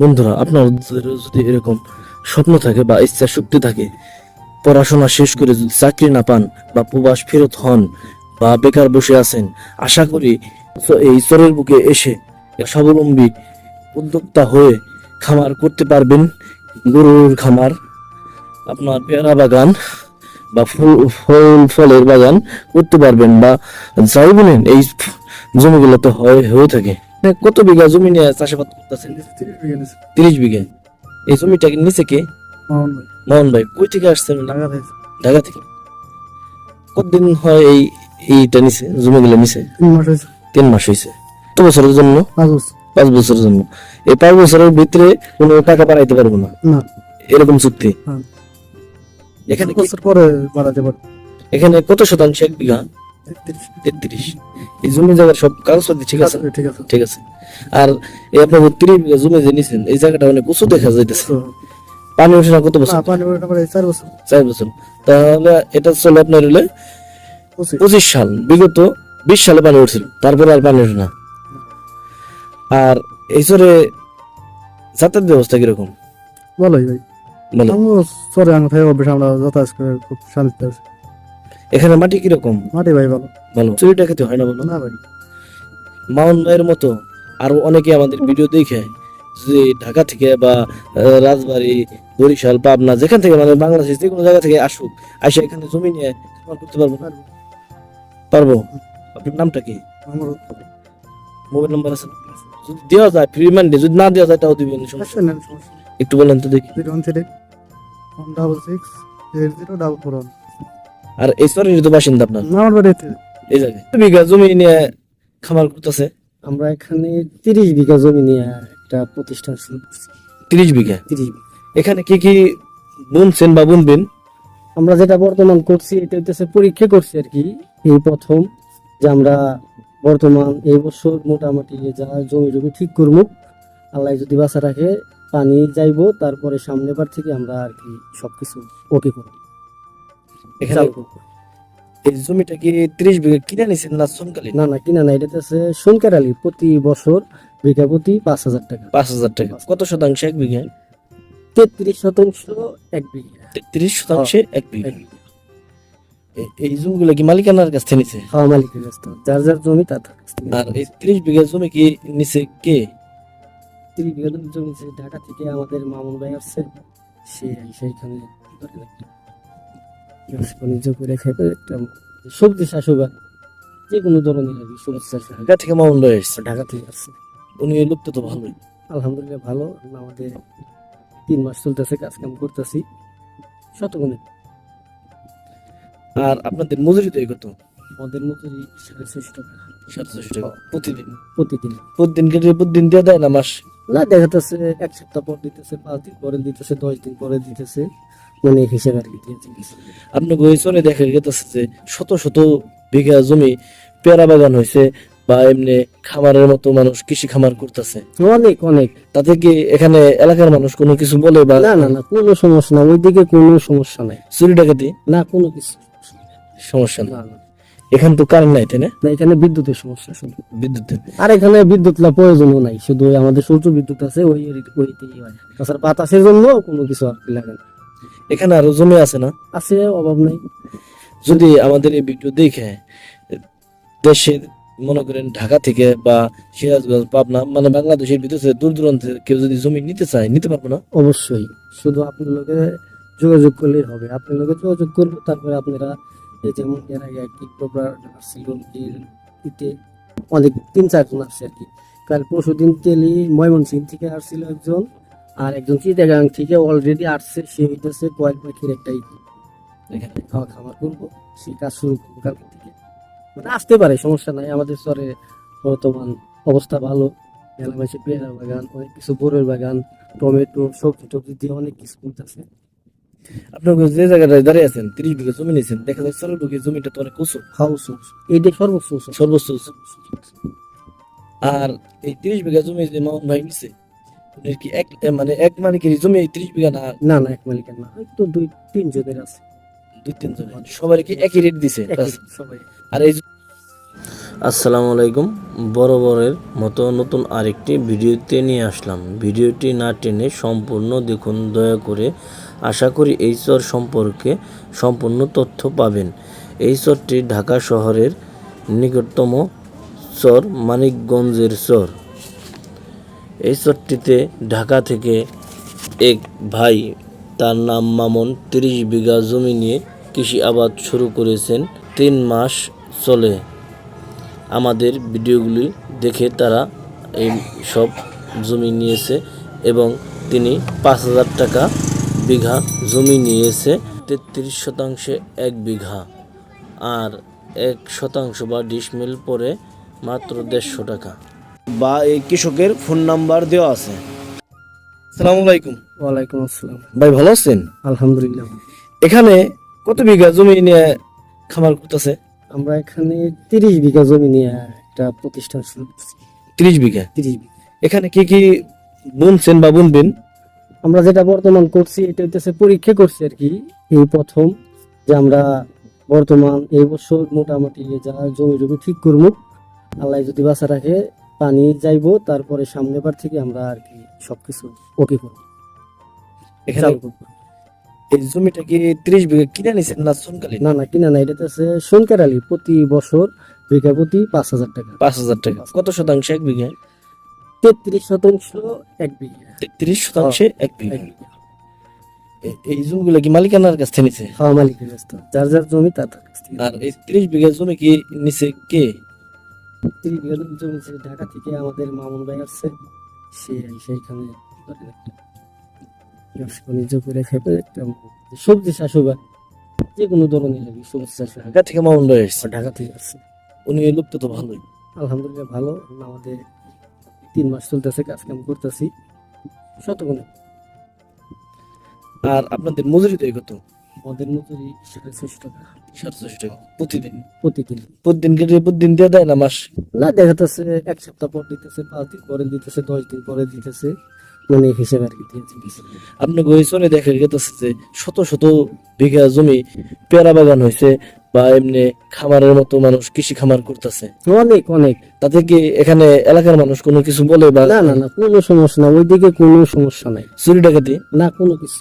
বন্ধুরা, আপনার যদি এরকম স্বপ্ন থাকে বা ইচ্ছা শক্তি থাকে, পড়াশোনা শেষ করে যদি চাকরি না পান বা প্রবাস ফেরত হন বা বেকার বসে আছেন, আশা করি এই চরের বুকে এসে স্বাবলম্বী উদ্যোক্তা হয়ে খামার করতে পারবেন। গরুর খামার, আপনার পেয়ারা বাগান বা ফুল, ফল, ফলের বাগান করতে পারবেন বা যাই বলেন, এই জমিগুলোতে হয় হয়ে থাকে। কত বিঘা জমি নিয়ে চাষাবাদ করতেছেন? তিরিশ বিঘা এই জমিটাকে নিচে কে? মোহন ভাই। কই থেকে আসছেন? ঢাকা থেকে। কতদিন হয় এই এইটা নিচে জমিগুলো নিচে? তিন মাস হয়েছে। কত বছরের জন্য? পাঁচ বছরের জন্য। এই পাঁচ বছরের ভিতরে কোনো টাকা পাঠাইতে পারব না। এরকম চুক্তি? হ্যাঁ। এখানে বছর পরে বাড়াতে পারবে। এখানে কত শতাংশ এক বিঘা? তেত্রিশ। এই জমি জায়গার সব ঠিক আছে? ঠিক আছে। ঠিক আছে। আর এই আপনার তিরিশ বিঘা জমি যে নিছেন এই জায়গাটা অনেক উঁচু দেখা যাইতেছে। পানি ওঠে না কত বছর? পানি পরে চার বছর। চার বছর। তাহলে এটা চলে আপনার হলে পঁচিশ। সাল। বিগত বিশ সালে পানি উঠছিল তারপরে আর পানি ওঠে না। আর এই চরে যাতায়াত ব্যবস্থা কীরকম? ভালোই ভাই। থাকে অভ্যেস আমরা যাতায়াত করে খুব শান্তিতে আছি। এখানে মাটি কীরকম? মাটি ভাই ভালো। ভালো। চুরিটা খেতে হয় না বলো? না ভাই। মাউন্ট ভাইয়ের মতো আরও অনেকে আমাদের ভিডিও দেখে যে ঢাকা থেকে বা রাজবাড়ী বরিশাল পাবনা যেখান থেকে মানে বাংলাদেশ যে কোনো জায়গা থেকে আসুক আসে এখানে জমি নিয়ে খামার করতে পারব পারব। পারব আপনার নামটা কি? আমার মোবাইল নাম্বার আছে? যদি দেওয়া যায় ফ্রি মাইন্ডে যদি না দেওয়া যায় তাও দিবেন সমস্যা নেই। একটু বলেন তো দেখি। Zero one three one double six eight zero double four one. আর এই তো বাসিন্দা আপনার। আমার বাড়িতে। এই জায়গায়। বিঘা জমি নিয়ে খামার করতেছে? আমরা এখানে তিরিশ বিঘা জমি নিয়ে একটা প্রতিষ্ঠান তিরিশ বিঘা? তিরিশ এখানে কি কি বুনছেন বা বুনবেন? আমরা যেটা বর্তমান করছি এটা হচ্ছে পরীক্ষা করছি আর কি। এই প্রথম যে আমরা বর্তমান এই বছর মোটামুটি যা জমি জমি ঠিক করব আল্লাহ যদি বাসা রাখে পানি যাইবো তারপরে সামনে বার থেকে আমরা আর কি সবকিছু ওকে করব। এখানে এই জমিটা কি তিরিশ বিঘা কিনে নিছেন না সমকালীন না না কিনা না এটা হচ্ছে সোনকার আলী। প্রতি বছর বিঘা প্রতি পাঁচ হাজার টাকা। পাঁচ হাজার টাকা। কত শতাংশ এক বিঘা? তেত্রিশ শতাংশ এক বিঘা। তেত্রিশ শতাংশে এক বিঘা। এক বিঘা। এই জমিগুলো কি মালিকানার কাছ থেকে নিছে? খাওয়া মালিকের কাছ থেকে। যার যার জমি তার। আর এই তিরিশ বিঘা জমি কি নিছে কে? তিরিশ বিঘা জমি ঢাকা থেকে আমাদের মামুন ভাই আসছে। সে সেইখানে। ব্যবসা বাণিজ্য করে খেতে একটা সবজি চাষবাদ যে কোনো ধরনের আর কি সবজি চাষ ঢাকা থেকে আসছে। ঢাকা থেকে আসছে। উনি তো ভালোই। আলহামদুলিল্লাহ ভালো। আমাদের তিন মাস চলতেছে কাজ কাম করতেছি। শতগুণে। আর আপনাদের মজুরি তো কত? আমাদের মজুরি সাড়ে ছয়শো টাকা। সাড়ে ছশো টাকা প্রতিদিন? প্রতিদিন। প্রতিদিন কেটে প্রতিদিন দিয়ে দেয় না মাস? না দেখা যাচ্ছে এক সপ্তাহ পর দিতেছে পাঁচ দিন পরে দিতেছে দশ দিন পরে দিতেছে। মানে হিসেবে আর কি। ওই চরে দেখা গেছে যে শত শত বিঘা জমি পেয়ারা বাগান হয়েছে বা এমনি খামারের মতো মানুষ কৃষি খামার করতেছে। অনেক অনেক। তাতে কি এখানে এলাকার মানুষ কোনো কিছু বলে বা না না না কোনো সমস্যা নাই। ওইদিকে কোনো সমস্যা নাই। চুরি ডাকাতি? না কোনো কিছু সমস্যা না না না। এখানে তো কারেন্ট নাই তাই না? না, এখানে বিদ্যুতের সমস্যা শুধু বিদ্যুতের। আর এখানে বিদ্যুৎ না প্রয়োজনও নাই। শুধু আমাদের সূর্য বিদ্যুৎ আছে ওই ওইতেই হয়। তাছাড়া বাতাসের জন্য কোনো কিছু আর লাগে না। এখানে আরও জমি আছে না? আছে অভাব নাই। যদি আমাদের এই ভিডিও দেখে দেশের মনে করেন ঢাকা থেকে বা সিরাজগঞ্জ পাবনা মানে বাংলাদেশের ভিতরে দূর দূরান্তে কেউ যদি জমি নিতে চায় নিতে পারব না? অবশ্যই। শুধু আপনার লোকে যোগাযোগ করলেই হবে। আপনার লোকে যোগাযোগ করব তারপরে আপনারা এই যেমন এর আগে প্রোগ্রাম আসছিল ইতে অনেক তিন চারজন আসছে আর কি। কাল পরশু দিন তেলি ময়মনসিং থেকে আসছিল একজন। আর একজন কি চিটাগাং থেকে অলরেডি আসছে সে হইতেছে কয়েক পাখির একটা ইতি এখানে খাওয়া খাবার করব সেই কাজ শুরু করব কালকে থেকে। মানে আসতে পারে সমস্যা নাই আমাদের শহরে বর্তমান অবস্থা ভালো। মেলামেশে পেয়ারা বাগান অনেক কিছু বোরের বাগান টমেটো সবজি টবজি দিয়ে অনেক কিছু করতেছে। আপনার যে জায়গাটায় দাঁড়িয়ে আছেন তিরিশ বিঘা জমি নিয়েছেন দেখা যায় চরের বুকে জমিটা তো অনেক উঁচু। হাউস এইটা সর্বোচ্চ উঁচু। সর্বোচ্চ উঁচু। আর এই তিরিশ বিঘা জমি যে মামুন ভাই নিছে কি এক মানে এক মানে কি জমি তিরিশ বিঘা না? না না এক মালিকের না হয়তো দুই তিন জনের আছে। দুই তিন জন সবাই কি একই রেট দিছে? সবাই। আর এই আসসালামু আলাইকুম। বরাবরের মতো নতুন আরেকটি ভিডিওতে নিয়ে আসলাম। ভিডিওটি না টেনে সম্পূর্ণ দেখুন দয়া করে আশা করি এই চর সম্পর্কে সম্পূর্ণ তথ্য পাবেন। এই চরটি ঢাকা শহরের নিকটতম চর মানিকগঞ্জের চর। এই চরটিতে ঢাকা থেকে এক ভাই তার নাম মামুন তিরিশ বিঘা জমি নিয়ে কৃষি আবাদ শুরু করেছেন। তিন মাস চলে। আমাদের ভিডিওগুলি দেখে তারা এই সব জমি নিয়েছে এবং তিনি পাঁচ হাজার টাকা বিঘা জমি নিয়েছে। তেত্রিশ শতাংশে এক বিঘা আর এক শতাংশ বা ডিসমিল পরে মাত্র দেড়শো টাকা। বা এই কৃষকের ফোন নাম্বার দেওয়া আছে। সালাম আলাইকুম। ওয়ালাইকুম আসসালাম। ভাই ভালো আছেন? আলহামদুলিল্লাহ। এখানে কত বিঘা জমি নিয়ে খামার করতেছে? আমরা এখানে তিরিশ বিঘা জমি নিয়ে একটা প্রতিষ্ঠান শুরু করছি। তিরিশ বিঘা? তিরিশ বিঘা। এখানে কি কি বুনছেন বা বুনবেন? আমরা যেটা বর্তমান করছি এটা হইতেছে পরীক্ষা করছি আর কি। এই প্রথম যে আমরা বর্তমান এই বছর মোটামুটি যা জমি জমি ঠিক করব আল্লাহ যদি বাঁচা রাখে পানি যাইবো তারপরে সামনে বার থেকে আমরা আর কি সবকিছু ওকে করব। এখানে এই জমিটা কি তিরিশ বিঘা কিনে নিছেন না সোনকালীন না না কিনা না এটা হচ্ছে সোনকার আলী প্রতি বছর বিঘা প্রতি পাঁচ হাজার টাকা। পাঁচ হাজার টাকা। কত শতাংশ এক বিঘা? তেত্রিশ শতাংশ এক বিঘা। তিরিশ শতাংশে এক বিঘা। এক বিঘা। এই জমিগুলো কি মালিকানার কাছ থেকে নিছে? খাওয়া মালিকের কাছ থেকে। যার যার জমি তার তার আর এই তিরিশ বিঘা জমি কি নিছে কে? তিরিশ বিঘা জমি জমি ঢাকা থেকে আমাদের মামুন ভাই আসছে সে সেইখানে ব্যবসা বাণিজ্য করে খেপে একটা সবজি চাষ যে কোনো ধরনের সবজি চাষ ঢাকা থেকে মামুন ভাই এসছে ঢাকা থেকে আসছে। উনি লোক তো ভালোই। আলহামদুলিল্লাহ ভালো। আমাদের তিন মাস চলতেছে কাজ কাম করতেছি। শতগুণে। আর আপনাদের মজুরি দেয় কত? আমাদের মজুরি সাড়ে ছশো টাকা। সাড়ে প্রতিদিন। প্রতিদিন। প্রতিদিন কেটে প্রতিদিন দিয়ে দেয় না মাস। না দেখাতেছে এক সপ্তাহ পর দিতেছে পাঁচ দিন পরে দিতেছে দশ দিন পরে দিতেছে। মানে হিসেবে আর কি আপনি দেখা গেছে যে শত শত বিঘা জমি পেয়ারা বাগান হয়েছে বা এমনি খামারের মতো মানুষ কৃষি খামার করতেছে। অনেক অনেক। তাতে কি এখানে এলাকার মানুষ কোনো কিছু বলে বা না না না কোনো সমস্যা না ওইদিকে কোনো সমস্যা নাই। চুরি ডাকাতি? না কোনো কিছু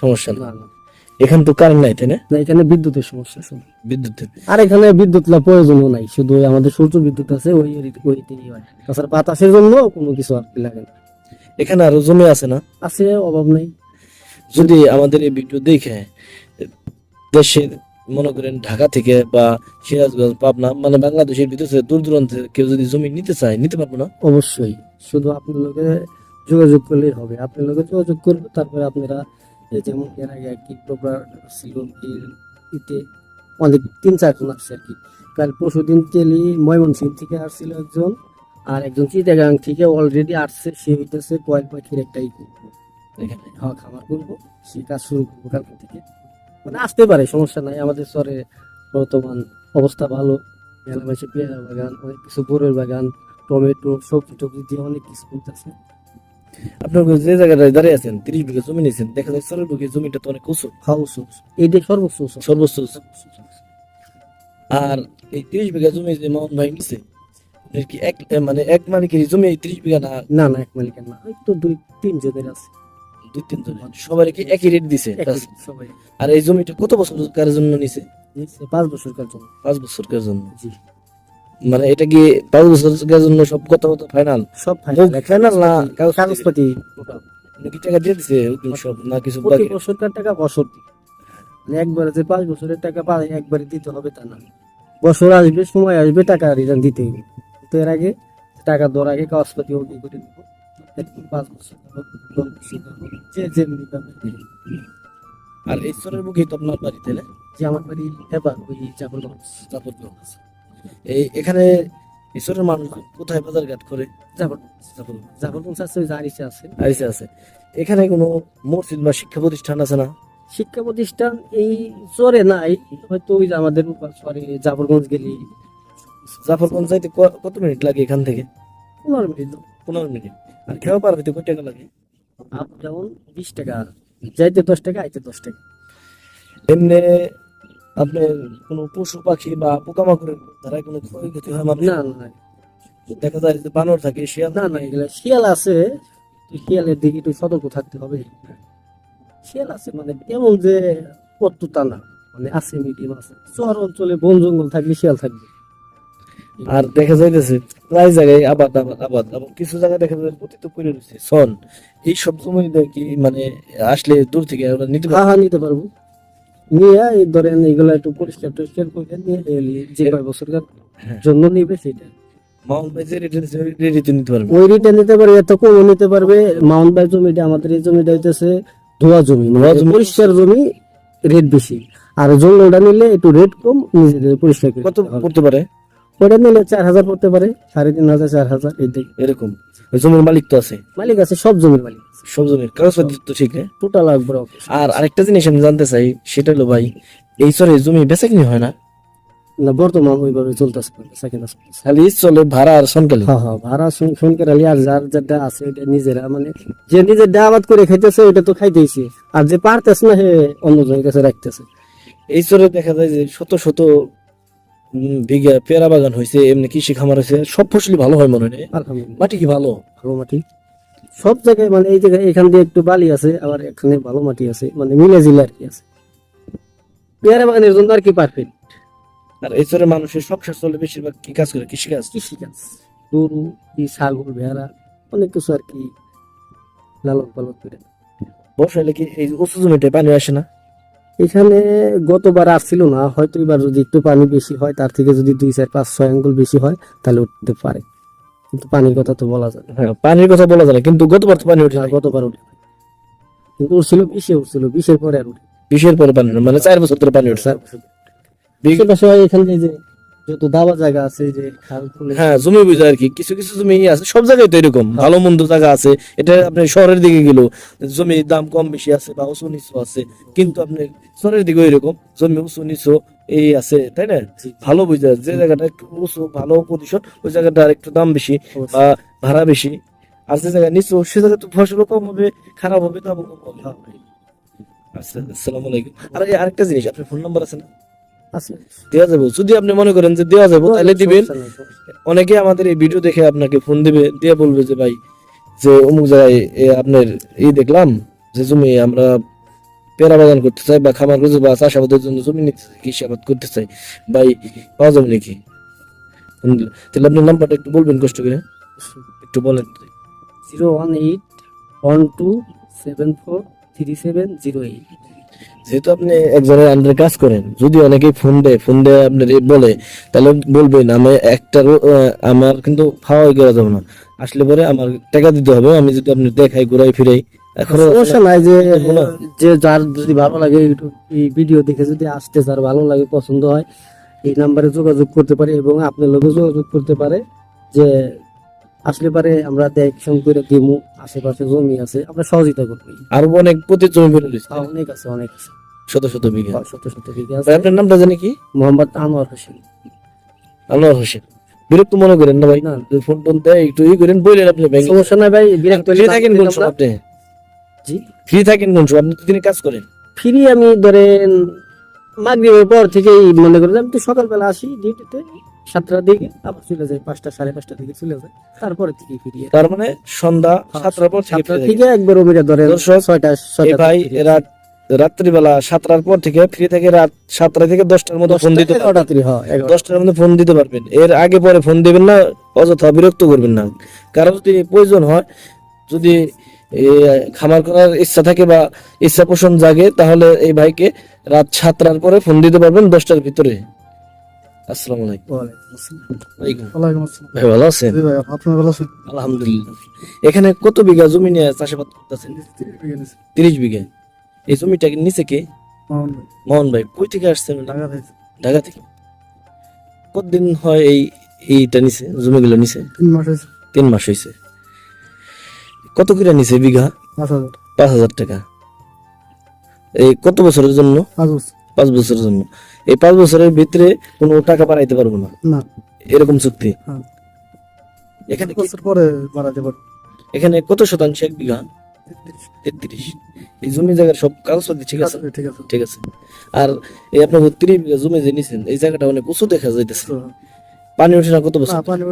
সমস্যা না। এখানে তো কারেন্ট নাই তাই না? এখানে বিদ্যুতের সমস্যা শুধু বিদ্যুতের। আর এখানে বিদ্যুৎ না প্রয়োজনও নাই শুধু আমাদের সূর্য বিদ্যুৎ আছে ওই হয়। তাছাড়া বাতাসের জন্য কোনো কিছু আর লাগে না। এখানে আরও জমি আছে না? আছে অভাব নাই। যদি আমাদের এই ভিডিও দেখে দেশের মনে করেন ঢাকা থেকে বা সিরাজগঞ্জ পাবনা মানে বাংলাদেশের ভিতরে দূর দূরান্তে কেউ যদি জমি নিতে চায় নিতে পারব না? অবশ্যই। শুধু আপনার লোকে যোগাযোগ করলেই হবে। আপনার লোকে যোগাযোগ করবে তারপরে আপনারা যেমন এর আগে আর কি প্রপার ছিল ইতে অনেক তিন চারজন আসছে আর কি। কাল পরশু দিন তেলি ময়মনসিং থেকে আসছিল একজন আর একজন চিটাগাং থেকে অলরেডি আসছে, সে হইতেছে কয়েল পাখির একটা ই করব। এখানে হ্যাঁ খামার করব, সে কাজ শুরু করব কালকে থেকে। মানে আসতে পারে, সমস্যা নাই, আমাদের শহরে বর্তমান অবস্থা ভালো। মেলামেশে পেয়ারা বাগান, অনেক কিছু বড়ের বাগান, টমেটো সবজি টবজি দিয়ে অনেক কিছু করতেছে। আপনার যে জায়গাটায় দাঁড়িয়ে আছেন তিরিশ বিঘা জমি নিয়েছেন দেখা যায় চরের বুকে জমিটা তো অনেক উঁচু। সর্বোচ্চ উঁচু। সর্বোচ্চ উঁচু। আর এই তিরিশ বিঘা জমি যে মামুন ভাই নিছে কি এক মানে এক মালিকের জমি এই তিরিশ বিঘা না? না না এক মালিকের না। হয়তো দুই তিন জনের আছে। দুই তিন জন সবাই কি একই রেট দিছে? সবাই। আর এই জমিটা কত বছর কার জন্য নিছে? পাঁচ বছর কার জন্য। পাঁচ বছর কার জন্য। জি। মানে এটা কি পাঁচ বছর জন্য সব কথা কথা ফাইনাল সব final না, কাগজ- কাগজপাতি। কি টাকা দিয়ে দিছে সব না কিছু বাকি? বছরকার টাকা বছর। মানে একবারে যে পাঁচ বছরের টাকা পায় একবারে দিতে হবে তা না। বছর আসবে সময় আসবে টাকা রিটার্ন দিতে হবে। তো এর আগে টাকা দেওয়ার আগে কাগজপাতি ওকে করে দিব পাঁচ বছর যে যেমনি আর ঈশ্বরের মুখে তো আপনার বাড়ি তাই না? যে আমার বাড়ি এবার ওই চাপড়গঞ্জ চাপড়গঞ্জ এই এখানে ঈশ্বরের মানুষ কোথায় বাজার ঘাট করে আছে। আছে। এখানে কোনো মসজিদ বা শিক্ষা প্রতিষ্ঠান আছে না? শিক্ষা প্রতিষ্ঠান এই চরে নাই। হয়তো ওই যে আমাদের সরি জাফরগঞ্জ গেলি। জাফরগঞ্জ যাইতে কত মিনিট লাগে এখান থেকে? পনেরো মিনিট। পনেরো মিনিট। আর খেয়া পার হইতে কয় টাকা লাগে? আপ ডাউন বিশ টাকা। যাইতে দশ টাকা আইতে দশ টাকা। এমনি আপনার কোনো পশু পাখি বা পোকামাকড়ের দ্বারা কোনো ক্ষয়ক্ষতি হয় মানে? না না দেখা যায় যে বানর থাকে শিয়াল না না এগুলা শিয়াল আছে শিয়ালের দিকে একটু সতর্ক থাকতে হবে। শিয়াল আছে মানে এমন যে কত না মানে আছে মিডিয়াম আছে। শহর অঞ্চলে বন জঙ্গল থাকলে শিয়াল থাকবে। আর দেখা যাইতেছে প্রায় জায়গায় আবাদ আবাদ আবাদ এবং কিছু জায়গায় দেখা যায় পতিত করে রয়েছে সন এই সব সময় কি মানে আসলে দূর থেকে ওরা নিতে হ্যাঁ হ্যাঁ নিতে পারব। নিয়ে এই ধরেন এগুলা একটু পরিষ্কার টরিষ্কার করে নিয়ে যে কয় বছর হ্যাঁ। জন্য নিবে সেটা। মাউন্ট ভাই যে রেটে দিছে, ওই রেটে নিতে পারবে? ওই রিটা নিতে পারবে এত কমও নিতে পারবে। মাউন্ট বাই জমিটা আমাদের এই জমিটা হইতেছে ধোয়া জমি ধোয়া জমি। পরিষ্কার জমি রেট বেশি। আর জঙ্গলটা নিলে একটু রেট কম নিজেদের পরিষ্কার কত পড়তে পারে? ওটা নিলে চার হাজার পড়তে পারে সাড়ে তিন হাজার চার হাজার এরকম। জমির মালিক তো আছে। মালিক আছে সব জমির মালিক। সব জমির কাগজপত্র তো ঠিক না টোটাল একবার আর আরেকটা জিনিস আমি জানতে চাই সেটা হলো ভাই এই চরে জমি বেচা কিনি হয় না? না বর্তমান ওইভাবে চলতেছে সেকেন্ড খালি চলে ভাড়া আর সনকালি? হ্যাঁ হ্যাঁ ভাড়া আর যার যেটা আছে নিজেরা মানে যে নিজের আবাদ করে খাইতেছে ওটা তো খাইতেইছে। আর যে পারতেছে না হে অন্য জনের কাছে রাখতেছে। এই চরে দেখা যায় যে শত শত বিঘা পেয়ারা বাগান হয়েছে এমনি কৃষি খামার হয়েছে সব ফসলই ভালো হয় মনে হয়? আলহামদুলিল্লাহ। মাটি কি ভালো? ভালো মাটি। সব জায়গায় মানে এই জায়গায় এখান দিয়ে একটু বালি আছে আবার এখানে ভালো মাটি আছে মানে মিলে জিলে আর কি আছে। পেয়ারা বাগানের জন্য আর কি পারফেক্ট আর চরে মানুষের সংসার চলে বেশিরভাগ কি কাজ করে? কৃষি কাজ কৃষিকাজ। গরু কি ছাগল ভেড়া অনেক কিছু আর কি লালন পালন করে। বর্ষালে কি এই উঁচু জমিতে পানি আসে না? এখানে গতবার আসছিল না হয়তো এবার যদি একটু পানি বেশি হয় তার থেকে যদি দুই চার পাঁচ ছয় আঙ্গুল বেশি হয় তাহলে উঠতে পারে। কিন্তু পানির কথা তো বলা যায় হ্যাঁ পানির কথা বলা যায় কিন্তু গতবার তো পানি উঠে না গতবার উঠে কিন্তু উঠছিল বিশে উঠছিল বিশের পরে আর উঠে বিশের পরে পানি মানে চার বছর ধরে পানি উঠছে। বিশের পাশে এখানে যে যত দাবা জায়গা আছে যে হ্যাঁ জমি বুঝে আর কি। কিছু কিছু জমি আছে সব জায়গায় তো এরকম। ভালো মন্দ জায়গা আছে। এটা আপনি শহরের দিকে গেল জমির দাম কম বেশি আছে বা উঁচু নিচু আছে। কিন্তু আপনি শহরের দিকে এরকম জমি উঁচু নিচু এই আছে তাই না? ভালো বুঝে যে জায়গাটা একটু উঁচু ভালো পজিশন ওই জায়গাটা একটু দাম বেশি বা ভাড়া বেশি। আর যে জায়গা নিচু সে জায়গায় তো ফসলও কম হবে খারাপ হবে দামও কম হবে। আচ্ছা আসসালামু আলাইকুম। আর আরেকটা জিনিস আপনার ফোন নাম্বার আছে না? দেওয়া যাবে। যদি আপনি মনে করেন যে দেওয়া যাবে তাহলে দিবেন। অনেকে আমাদের এই ভিডিও দেখে আপনাকে ফোন দিবে দিয়ে বলবে যে ভাই যে অমুক জায়গায় আপনার এই দেখলাম যে জমি আমরা পেয়ারা বাগান করতে চাই বা খামার করতে বা চাষাবাদের জন্য জমি নিতে চাই কৃষি আবাদ করতে চাই। ভাই পাওয়া যাবে নাকি? তাহলে আপনি নাম্বারটা একটু বলবেন কষ্ট করে। একটু বলেন। Zero one eight one two seven four three seven zero eight. যেহেতু আপনি একজনের আন্ডারে কাজ করেন যদি অনেকেই ফোন দেয় ফোন দেয় আপনার বলে তাহলে বলবেন আমি একটারও আমার কিন্তু খাওয়াই করা যাবে না। আসলে পরে আমার টাকা দিতে হবে আমি যদি আপনি দেখাই ঘুরাই ফিরাই এখন সমস্যা নাই যে যে যার যদি ভালো লাগে ইউটিউব এই ভিডিও দেখে যদি আসতে যার ভালো লাগে পছন্দ হয় এই নাম্বারে যোগাযোগ করতে পারে এবং আপনার লোকে যোগাযোগ করতে পারে যে আসলে পারে আমরা দেখশন করে দিমু। আশেপাশে জমি আছে আমরা সহযোগিতা করব আরও অনেক প্রতি জমি হয়েছে হ্যাঁ, অনেক আছে অনেক আছে। শত শত বিঘা। শত শত বিঘা আছে। আপনার নামটা জানি কি? মোহাম্মদ আনোয়ার হোসেন। আনোয়ার হোসেন। বিরক্ত মনে করেন না ভাই? না। ফোন টোন দেয় একটু ই করেন বললেন আপনি ব্যাংকে। সমস্যা নাই ভাই বিরক্ত হলে ফ্রি থাকেন কোন সময় আপনি? জি? ফ্রি থাকেন কোন সময়? আপনি দিনে কাজ করেন। ফ্রি আমি ধরেন মাগরিবের পর থেকেই মনে করি যে আমি তো সকালবেলা আসি ডিউটিতে। সাতটার দিকে আবার চলে যাই পাঁচটা সাড়ে পাঁচটার দিকে চলে যাই তারপরে থেকে ফিরি তার মানে সন্ধ্যা সাতটার পর সাতটা থেকে একবার অভিরা দর্শক, ছয়টা ছয়টা ভাই রাত রাত্রিবেলা সাতটার পর থেকে ফ্রি থেকে রাত সাতটা থেকে দশটার মধ্যে ফোন দিতে। হয় দশটার মধ্যে ফোন দিতে পারবেন। এর আগে পরে ফোন দিবেন না অযথা বিরক্ত করবেন না। কারণ যদি প্রয়োজন হয় যদি খামার করার ইচ্ছা থাকে বা ইচ্ছা পোষণ জাগে তাহলে এই ভাইকে রাত সাতটার পরে ফোন দিতে পারবেন দশটার ভিতরে। আসসালামু আলাইকুম। ওয়ালাইকুম আসসালাম। ভাই ভালো আছেন? জি ভাই আপনার ভালো আছেন? আলহামদুলিল্লাহ। এখানে কত বিঘা জমি নিয়ে চাষাবাদ করতেছেন? তিরিশ বিঘা এই জমিটা নিচে কে? ভাই। মোহন ভাই কই থেকে আসছেন? ঢাকা থেকে। ঢাকা থেকে? কতদিন হয় এই এইটা নিছে জমিগুলো নিছে তিন মাস হয়েছে। তিন মাস হয়েছে। কত করে নিছে বিঘা? পাঁচ হাজার। পাঁচ হাজার টাকা। এই কত বছরের জন্য? পাঁচ বছর। পাঁচ বছরের জন্য। এই পাঁচ বছরের ভিতরে কোনো টাকা বাড়াইতে পারব না। না। এরকম চুক্তি। হ্যাঁ। এখানে বছর পরে বাড়াতে পারব। এখানে কত শতাংশ এক বিঘা? তেত্রিশ। এই জমি জায়গার সব কাগজপত্র ঠিক আছে? ঠিক আছে ঠিক আছে। আর এই আপনার তিরিশ বিঘা জমি যে নিছেন এই জায়গাটা অনেক উঁচু দেখা যাইতেছে। পানি ওঠে না কত বছর? পানি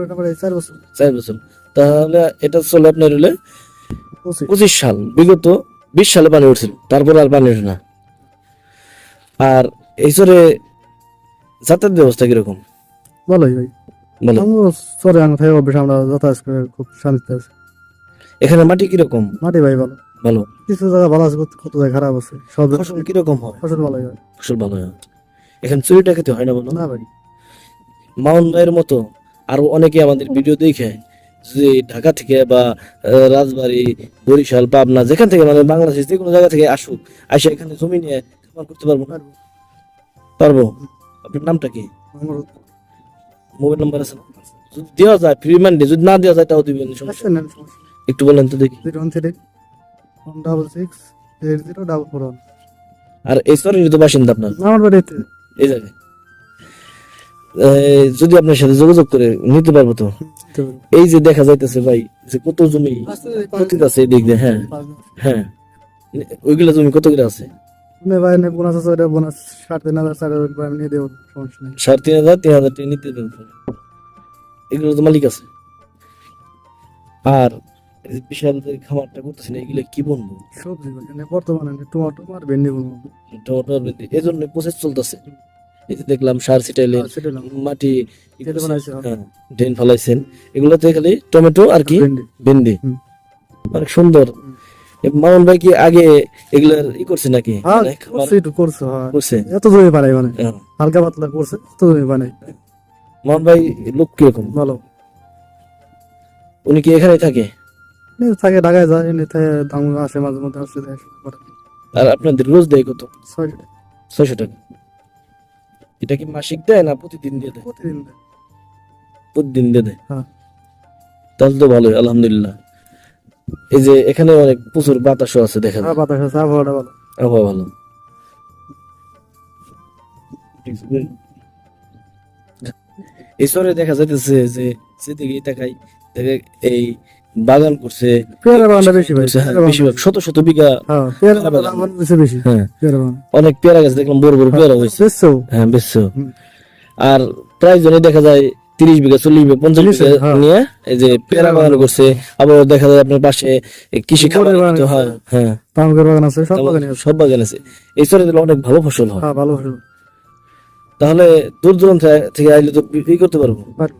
চার বছর। চার বছর। তাহলে এটা চলে আপনার হলে পঁচিশ। পঁচিশ সাল। বিগত বিশ সালে পানি উঠছিল তারপর আর পানি ওঠে না। আর এই চরে যাতায়াত ব্যবস্থা কীরকম? ভালোই ভাই। বলো আমরা সরে আঙ্গ থেকে অভ্যেস আমরা যাতায়াত করে খুব শান্তিতে আছি। এখানে মাটি কীরকম? মাটি ভাই ভালো। ভালো। কিছু জায়গা ভালো আছে কত- জায়গা খারাপ আছে সব ফসল কীরকম হয়? ফসল ভালোই হয়। ফসল ভালো হয়। এখানে চুরিটা খেতে হয় না বলো? না ভাই। মাউন্ট ভাইয়ের মতো আরও অনেকে আমাদের ভিডিও দেখে যে ঢাকা থেকে বা রাজবাড়ী বরিশাল পাবনা যেখান থেকে মানে বাংলাদেশ যে কোনো জায়গা থেকে আসুক আসে এখানে জমি নিয়ে খামার করতে পারব পারব। আপনার নামটা কি? মোবাইল নাম্বার আছে যদি দেওয়া যায় ফ্রি মাইন্ডে যদি না দেওয়া যায় তাও দিবেন একটু বলেন তো দেখি। Zero one three one double six eight zero double four one. আর এই শহরের তো বাসিন্দা আপনার। আমার বাড়িতে। এই জায়গায়। যদি আপনার সাথে যোগাযোগ করে নিতে পারব তো? এই যে দেখা যাইতেছে ভাই যে কত জমি আছে এই দিক দিয়ে হ্যাঁ হ্যাঁ। ওইগুলা জমি কত করে আছে? নে ভাই নে বোনাস আছে ওটা বোনাস সাড়ে তিন হাজার চার হাজার আমি নিয়ে দেবো সমস্যা নেই। সাড়ে তিন হাজার তিন হাজার টাকা নিতে দেবেন এগুলো তো মালিক আছে। আর বিশাল যে খামারটা করতেছে না এগুলো কি বলব সবজি ভাই বর্তমানে টমেটো আর ভেন্ডি বলব টমেটো এই জন্য প্রসেস চলতেছে। এই যে দেখলাম সার ছিটাইলে সেটা মাটি বানাইছে, হ্যাঁ। ড্রেন ফলাইছেন। এগুলোতে খালি টমেটো আর কি ভেন্ডি। অনেক সুন্দর মামুন ভাই কি আগে এগুলার ই করছে নাকি? হ্যাঁ মানে করছে একটু করছে করছে? এত জমি বানাই মানে। হ্যাঁ। হালকা পাতলা করছে এত জমি বানাই মামুন ভাই লোক কীরকম? ভালো। উনি কি এখানেই থাকে? থাকে ঢাকায় যায় এনে দাম আসে মাঝে মধ্যে আসে আর আপনাদের রোজ দেয় কত। ছয়শো টাকা। এটা কি মাসিক দেয় না প্রতিদিন দিয়ে দেয়? প্রতিদিন দেয়। প্রতিদিন দিয়ে দেয়? হ্যাঁ। তাহলে তো ভালোই আলহামদুলিল্লাহ। এই যে এখানে অনেক প্রচুর বাতাসও আছে দেখা যায় হ্যাঁ বাতাস আছে আবহাওয়াটা ভালো। আবহাওয়া ভালো। এই শহরে দেখা যাইতেছে যে যেদিকে তাকাই দেখে এই বাগান করছে। পেয়ারা বাগানটা বেশি হ্যাঁ, বেশিরভাগ শত শত বিঘা হ্যাঁ পেয়ারা বাগান। বেশি বেশি হ্যাঁ। অনেক পেয়ারা গাছ দেখলাম বড় বড় পেয়ারা হয়েছে। হ্যাঁ হুম। আর প্রায় জনে দেখা যায় তিরিশ বিঘা চল্লিশ বিঘা পঞ্চাশ বিঘা হ্যাঁ। নিয়ে এই যে পেয়ারা বাগান করছে আবার দেখা যায় আপনার পাশে কৃষি খাবার হ্যাঁ হয়। বাগান আছে সব বাগান আছে। সব বাগান আছে। এই সরে অনেক ভালো ফসল হয়। হ্যাঁ ভালো ফসল। তাহলে দূর দূরান্ত থেকে আইলে তো বিক্রি করতে পারব। পারব।